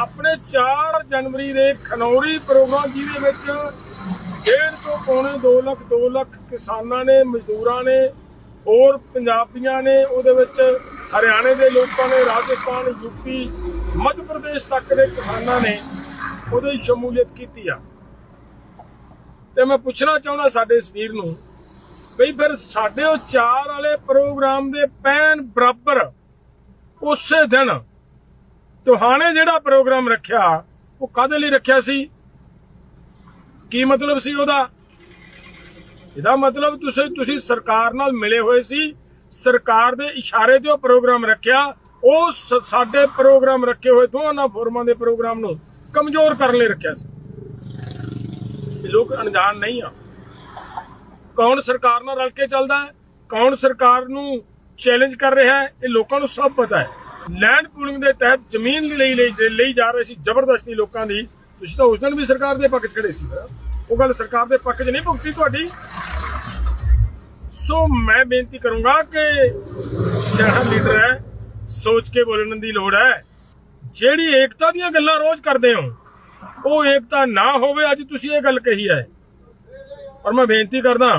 ਆਪਣੇ 4 ਜਨਵਰੀ ਦੇ ਖਨੌਰੀ ਪ੍ਰੋਗਰਾਮ ਜਿਹਦੇ ਵਿੱਚ ਡੇਢ ਤੋਂ ਪੌਣੇ 2 ਲੱਖ 2 ਲੱਖ ਕਿਸਾਨਾਂ ਨੇ, ਮਜ਼ਦੂਰਾਂ ਨੇ ਹੋਰ ਪੰਜਾਬੀਆਂ ਨੇ, ਉਹਦੇ ਵਿੱਚ ਹਰਿਆਣੇ ਦੇ ਲੋਕਾਂ ਨੇ, ਰਾਜਸਥਾਨ, ਯੂਪੀ, ਮੱਧ ਪ੍ਰਦੇਸ਼ ਤੱਕ ਦੇ ਕਿਸਾਨਾਂ ਨੇ ਉਹਦੇ ਸ਼ਮੂਲੀਅਤ ਕੀਤੀ ਆ। ਤੇ ਮੈਂ ਪੁੱਛਣਾ ਚਾਹੁੰਦਾ ਸਾਡੇ ਇਸ ਵੀਰ ਨੂੰ ਬਈ ਫਿਰ ਸਾਡੇ ਉਹ ਚਾਰ ਵਾਲੇ ਪ੍ਰੋਗਰਾਮ ਦੇ ਪੈਨ ਬਰਾਬਰ ਉਸੇ ਦਿਨ ਤੁਹਾਨੇ ਜਿਹੜਾ ਪ੍ਰੋਗਰਾਮ ਰੱਖਿਆ, ਉਹ ਕਾਦੇ ਲਈ ਰੱਖਿਆ ਸੀ? ਕੀ ਮਤਲਬ ਸੀ ਉਹਦਾ? ਇਹਦਾ ਮਤਲਬ ਤੁਸੀਂ ਤੁਸੀਂ ਸਰਕਾਰ ਨਾਲ ਮਿਲੇ ਹੋਏ ਸੀ, ਸਰਕਾਰ ਦੇ ਇਸ਼ਾਰੇ ਤੇ ਉਹ ਪ੍ਰੋਗਰਾਮ ਰੱਖਿਆ, ਉਹ ਸਾਡੇ ਪ੍ਰੋਗਰਾਮ ਰੱਖੇ ਹੋਏ ਦੋਨਾਂ ਫੋਰਮਾਂ ਦੇ ਪ੍ਰੋਗਰਾਮ ਨੂੰ ਕਮਜ਼ੋਰ ਕਰਨ ਲਈ ਰੱਖਿਆ ਸੀ। ਇਹ ਲੋਕ ਅਣਜਾਣ ਨਹੀਂ ਆ। ਕੌਣ ਸਰਕਾਰ ਨਾਲ ਰਲ ਕੇ ਚੱਲਦਾ ਹੈ? ਕੌਣ ਸਰਕਾਰ ਨੂੰ ਚੈਲੰਜ ਕਰ ਰਿਹਾ ਹੈ? ਇਹ ਲੋਕਾਂ ਨੂੰ ਸਭ ਪਤਾ ਹੈ। ਲੈਂਡ ਪੂਲਿੰਗ ਦੇ ਤਹਿਤ ਜ਼ਮੀਨ ਲਈ ਲਈ ਜਾ ਰਹੇ ਸੀ ਜ਼ਬਰਦਸਤੀ ਲੋਕਾਂ ਦੀ। ਤੁਸੀਂ ਤਾਂ ਉਸ ਦਿਨ ਵੀ ਸਰਕਾਰ ਦੇ ਪੱਖ 'ਚ ਖੜੇ ਸੀ। ਉਹ ਗੱਲ ਸਰਕਾਰ ਦੇ ਪੱਖ 'ਚ ਨਹੀਂ ਭੁਗਤੀ ਤੁਹਾਡੀ। ਸੋ ਮੈਂ ਬੇਨਤੀ ਕਰੂੰਗਾ ਕਿ ਜਿਹੜਾ ਲੀਡਰ ਹੈ, ਸੋਚ ਕੇ ਬੋਲਣ ਦੀ ਲੋੜ ਹੈ। ਜਿਹੜੀ ਏਕਤਾ ਦੀਆਂ ਗੱਲਾਂ ਰੋਜ਼ ਕਰਦੇ ਹੋ, ਉਹ ਏਕਤਾ ਨਾ ਹੋਵੇ, ਅੱਜ ਤੁਸੀਂ ਇਹ ਗੱਲ ਕਹੀ ਹੈ। ਔਰ ਮੈਂ ਬੇਨਤੀ ਕਰਦਾ